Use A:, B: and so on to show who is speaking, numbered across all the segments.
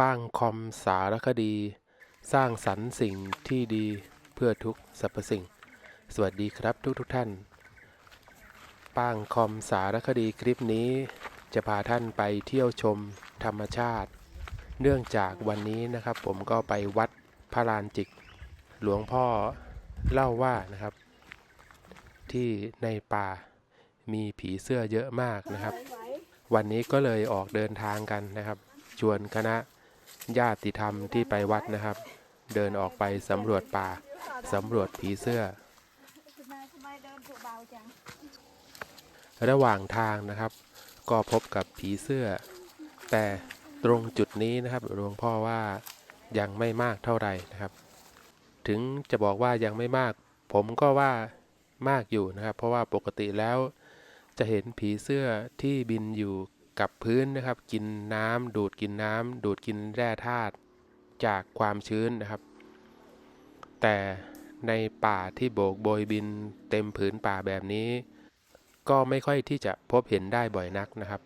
A: ป้างคอมสารคดี สร้างสรรค์สิ่งที่ดีเพื่อทุกสรรพสิ่ง สวัสดีครับทุกทุกท่าน ป้างคอมสารคดีคลิปนี้ จะพาท่านไปเที่ยวชมธรรมชาติ เนื่องจากวันนี้นะครับ ผมก็ไปวัดพระลานจิก หลวงพ่อเล่าว่านะครับ ที่ในป่ามีผีเสื้อเยอะมากนะครับ วันนี้ก็เลยออกเดินทางกันนะครับ ชวนคณะ ญาติธรรมที่ไปวัดนะครับ เดินออกไปสำรวจป่าสำรวจผีเสื้อ ระหว่างทางนะครับ ก็พบกับผีเสื้อ แต่ตรงจุดนี้นะครับหลวงพ่อว่ายังไม่มากเท่าไหร่นะครับ ถึงจะบอกว่ายังไม่มาก ผมก็ว่ามากอยู่นะครับ เพราะว่าปกติแล้วจะเห็นผีเสื้อที่บินอยู่ กับพื้นนะครับ กินน้ำดูดกินน้ำดูดกินแร่ธาตุจากความชื้นนะครับ แต่ในป่าที่โบกโบยบินเต็มผืนป่าแบบนี้ ก็ไม่ค่อยที่จะพบเห็นได้บ่อยนักนะครับ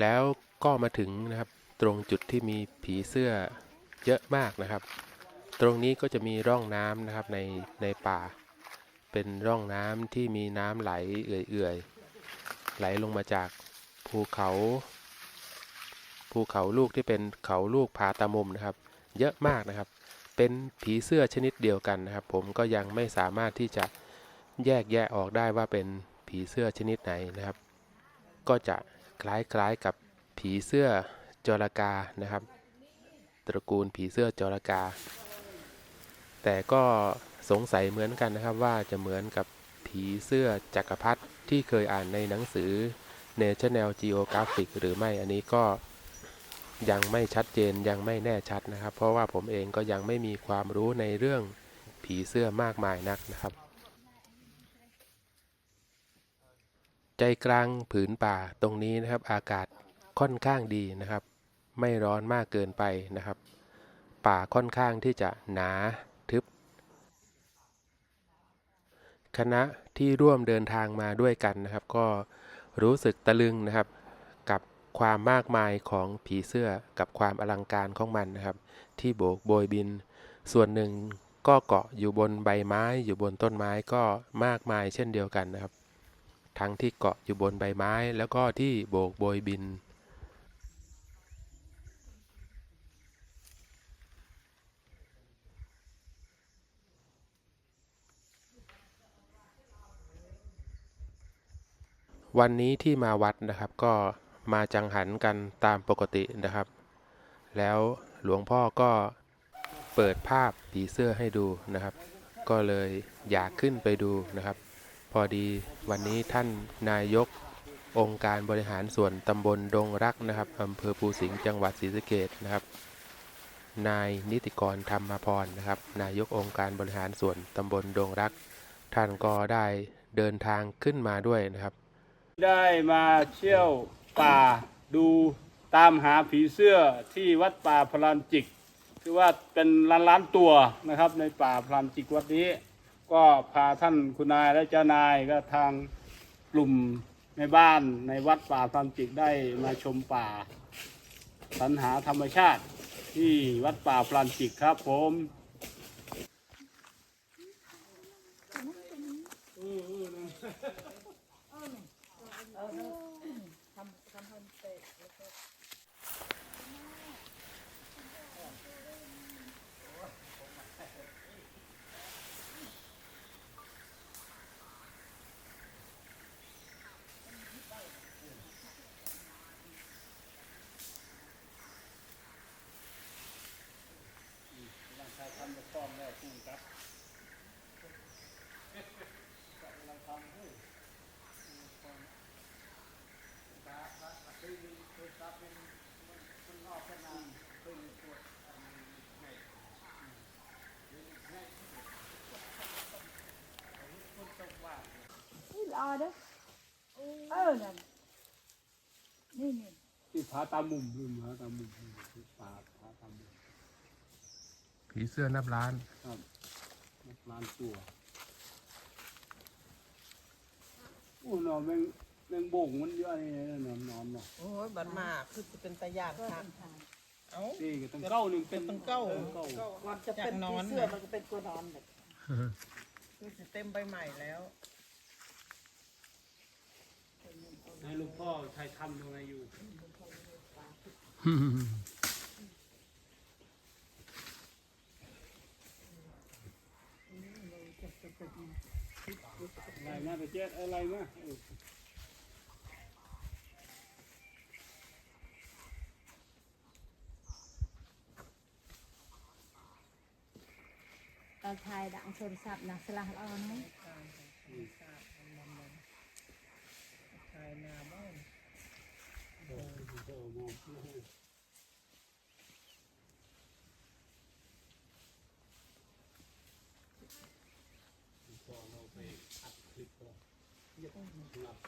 A: แล้ว ก็มาถึงนะครับ ตรงจุดที่มีผีเสื้อเยอะมากนะครับ ตรงนี้ก็จะมีร่องน้ำนะครับในในป่า เป็นร่องน้ำที่มีน้ำไหลเอื่อยๆไหลลงมาจากภูเขา ภูเขาลูกที่เป็นเขาลูกผาตามุมนะครับ เยอะมากนะครับ เป็นผีเสื้อชนิดเดียวกันนะครับ ผมก็ยังไม่สามารถที่จะแยกแยะออกได้ว่าเป็นผีเสื้อชนิดไหนนะครับ ก็จะคล้ายๆกับ ผีเสื้อจรกานะครับ ตระกูลผีเสื้อจรกา แต่ก็สงสัยเหมือนกันนะครับว่าจะเหมือนกับผีเสื้อจักรพรรดิที่เคยอ่านในหนังสือ National Geographic หรือไม่อันนี้ก็ยังไม่ชัดเจนยังไม่แน่ชัดนะครับ เพราะว่าผมเองก็ยังไม่มีความรู้ในเรื่องผีเสื้อมากมายนักนะครับ ใจกลางผืนป่าตรงนี้นะครับอากาศ ค่อนข้างดีนะครับ ไม่ร้อนมากเกินไปนะครับ ป่าค่อนข้างที่จะหนาทึบ คณะที่ร่วมเดินทางมาด้วยกันนะครับ ก็รู้สึกตะลึงนะครับ กับความมากมายของผีเสื้อกับความอลังการของมันนะครับ ที่โบกโบยบิน ส่วนหนึ่งก็เกาะอยู่บนใบไม้อยู่บนต้นไม้ก็มากมายเช่นเดียวกันนะครับ ทั้งที่เกาะอยู่บนใบไม้แล้วก็ที่โบกโบยบิน วันนี้ที่มาวัดนะครับก็มาจังหันกันตามปกตินะครับ แล้วหลวงพ่อก็เปิดภาพผีเสื้อให้ดูนะครับ ก็เลยอยากขึ้นไปดูนะครับ พอดีวันนี้ท่านนายกองค์การบริหารส่วนตำบลดงรักนะครับอำเภอภูสิงห์จังหวัดศรีสะเกษนะครับ นายนิติกรธรรมพรนะครับ นายกองค์การบริหารส่วนตำบลดงรัก ท่านก็ได้เดินทางขึ้นมาด้วยนะครับ
B: ได้มาเที่ยวป่าดูตามหาผีเสื้อที่วัดป่าพลานจิกคือว่าเป็นล้านล้านๆตัวนะครับในป่าพลานจิกวัดนี้ ก็พาท่านคุณนายและเจ้านายก็ทางกลุ่มในบ้านในวัดป่าพลานจิกได้มาชมป่าสรรหาธรรมชาติที่วัดป่าพลานจิกครับผม
C: นี่รอเด้อเออนั่นนี่นี่
B: ที่ผาตามุมนี่ผาตามุมป่าผาตามุม
A: ผีเสื้อนับล้าน
B: ครับล้านตัวโอ้หนอนแมงแมงบ่งมันเยอะนี่นะหนอนหนอนเนาะ
D: โอ้ยบัดมาคือจะเป็นตะยานค่ะเอ้า
B: นี่ก็ตั้งเก้าหนึ่งเป็น
D: ตั้งเก้า
B: เก้า
C: มันจะเป็นผีเสื้อมันก็เป็นตัวนอนแบบ
D: คือจะเต็มใบใหม่แล้ว
B: ให้หลูกพ่อใช้ทำยังไงอยู่ อะไรนะแต่เจ๊อะไรนะเออ
C: ชายดังโทรศัพท์นะสลักเอาเนาะ
D: ชายนาบ้าน
B: โอ้โหม องพอเราไปอัดคลิปก่อเยอะหลับ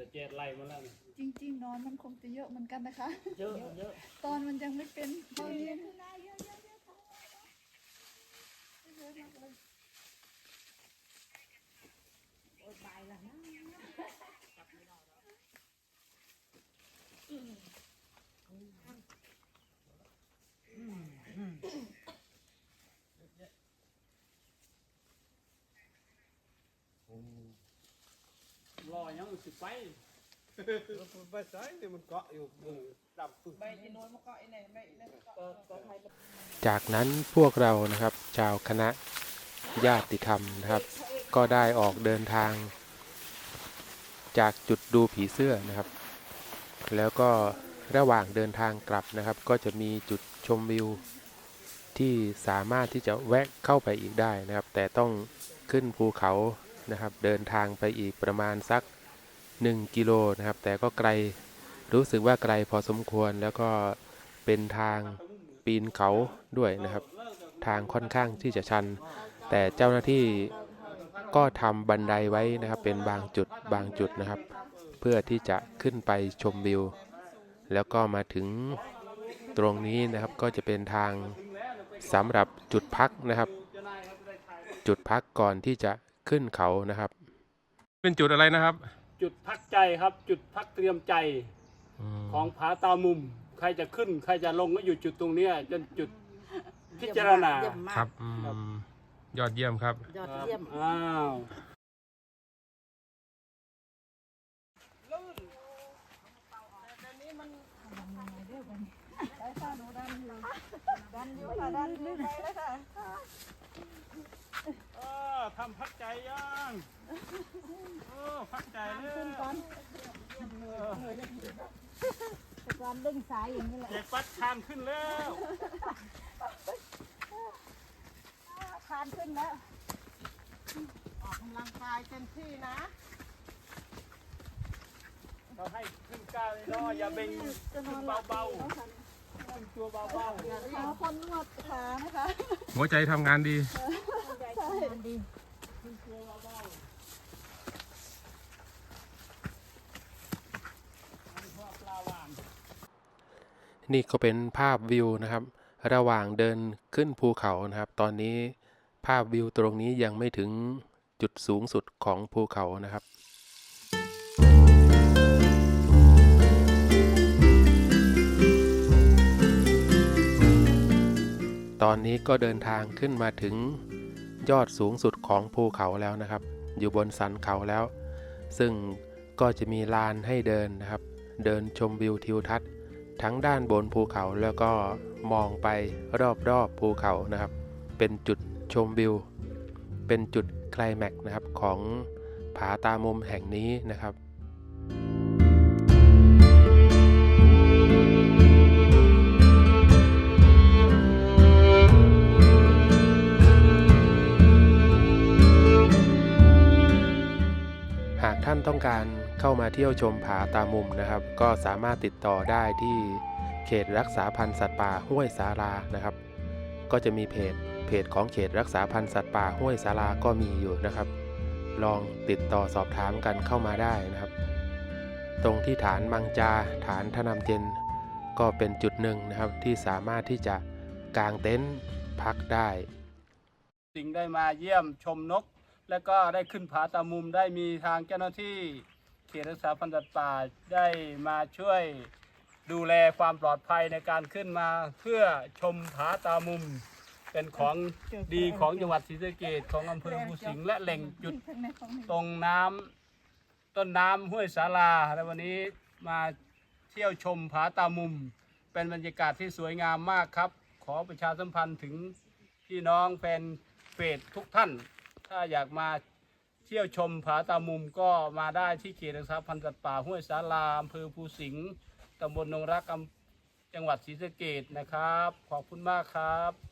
B: แต่เจ็ดไล่มาแล้วนี่
E: จริง ๆ นอนมันคงจะเยอะเหมือนกันนะคะ
B: เยอะเยอะ
E: ตอนมันยังไม่เป็นตอนนี้
B: รอยังสิไป
D: ใบยีนวลมาเกาะไอ้ไหนไม่นั่นก็ก็ไทย
A: จากนั้นพวกเรานะครับ ชาวคณะญาติธรรมนะครับ ก็ได้ออกเดินทาง จากจุดดูผีเสื้อนะครับ แล้วก็ระหว่างเดินทางกลับนะครับ ก็จะมีจุดชมวิวที่สามารถที่จะแวะเข้าไปอีกได้นะครับ แต่ต้องขึ้นภูเขานะครับ เดินทางไปอีกประมาณสัก 1 กิโลนะครับ แต่ก็ไกลรู้สึกว่าไกลพอสมควรแล้วก็เป็นทางปีนเขาด้วยนะครับ ทางค่อนข้างที่จะชัน แต่เจ้าหน้าที่ก็ทำบันไดไว้นะครับ เป็นบางจุดบางจุดนะครับ เพื่อที่จะขึ้นไปชมวิว แล้วก็มาถึงตรงนี้นะครับก็จะเป็นทางสำหรับจุดพักนะครับ จุดพักก่อนที่จะขึ้นเขานะครับ เป็นจุดอะไรนะครับ
B: จุดพักใจครับ จุดพักเตรียมใจของผาตามุม ใครจะขึ้น ใครจะลงก็อยู่จุดตรงเนี้ยจนจุดพิจารณา
C: เยี่ยมมาก
A: ครับยอดเยี่ยมครับ
C: ยอดเยี่ยม
B: อ้าว
C: ดันอยู่ค่ะดันอยู่ไปเลยค่ะ
B: เออทำพักใจยังเออ พักใจเลย
C: ก่อนแต่ก่อนดึงสายอย่างนี้แหละ
B: เด็กปัดคานขึ้นแล้ว
C: คานขึ้นแล้ว
D: ออกกำลังกายเต็มที่นะ
B: เราให้ขึ้นก้าวเลยเนาะอย่าเบ่งขึ้นเบาๆขึ้นตัวเบา
E: หาคนนวดขานะคะ
A: หัวใจทำงานดี
B: ๆปลาหวาน
A: นี่ก็เป็นภาพวิวนะครับ ระหว่างเดินขึ้นภูเขานะครับ ตอนนี้ภาพวิวตรงนี้ยังไม่ถึงจุดสูงสุดของภูเขานะครับตอนนี้ก็เดินทางขึ้นมาถึงยอดสูงสุดของภูเขาแล้วนะครับ อยู่บนสันเขาแล้ว ซึ่งก็จะมีลานให้เดินนะครับ เดินชมวิวทิวทัศน์ ทั้งด้านบนภูเขาแล้วก็มองไปรอบๆภูเขานะครับ เป็นจุดชมวิว เป็นจุดไคลแม็กซ์นะครับของผาตามุมแห่งนี้นะครับหากท่านต้องการ เข้ามาเที่ยวชมผาตามุมนะครับ ก็สามารถติดต่อได้ที่เขตรักษาพันธุ์สัตว์ป่าห้วยสารานะครับ ก็จะมีเพจเพจของเขตรักษาพันธุ์สัตว์ป่าห้วยสาราก็มีอยู่นะครับ ลองติดต่อสอบถามกันเข้ามาได้นะครับ ตรงที่ฐานมังจาฐานทนำเจน ก็เป็นจุดหนึ่งนะครับที่สามารถที่จะกางเต็นท์พักได้
B: สิ่งได้มาเยี่ยมชมนก และก็ได้ขึ้นผาตามุมได้มีทางเจ้าหน้าที่ เขตรักษาพันธุ์สัตว์ป่าได้มาช่วยดูแลความปลอดภัยในการขึ้นมาเพื่อชมผาตามุม เป็นของดีของจังหวัดศรีสะเกษของอำเภอภูสิงห์และแหล่งจุดตรงน้ำต้นน้ำห้วยสาราและวันนี้มาเที่ยวชมผาตามุม เป็นบรรยากาศที่สวยงามมากครับ ขอประชาสัมพันธ์ถึงพี่น้องแฟนเฟซทุกท่าน ถ้าอยากมา เที่ยวชมผาตามุมก็มาได้ที่เขตรักษาพันธุ์สัตว์ป่าห้วยสาลาอำเภอภูสิงห์ตำบลนงรักจังหวัดศรีสะเกดนะครับ ขอบคุณมากครับ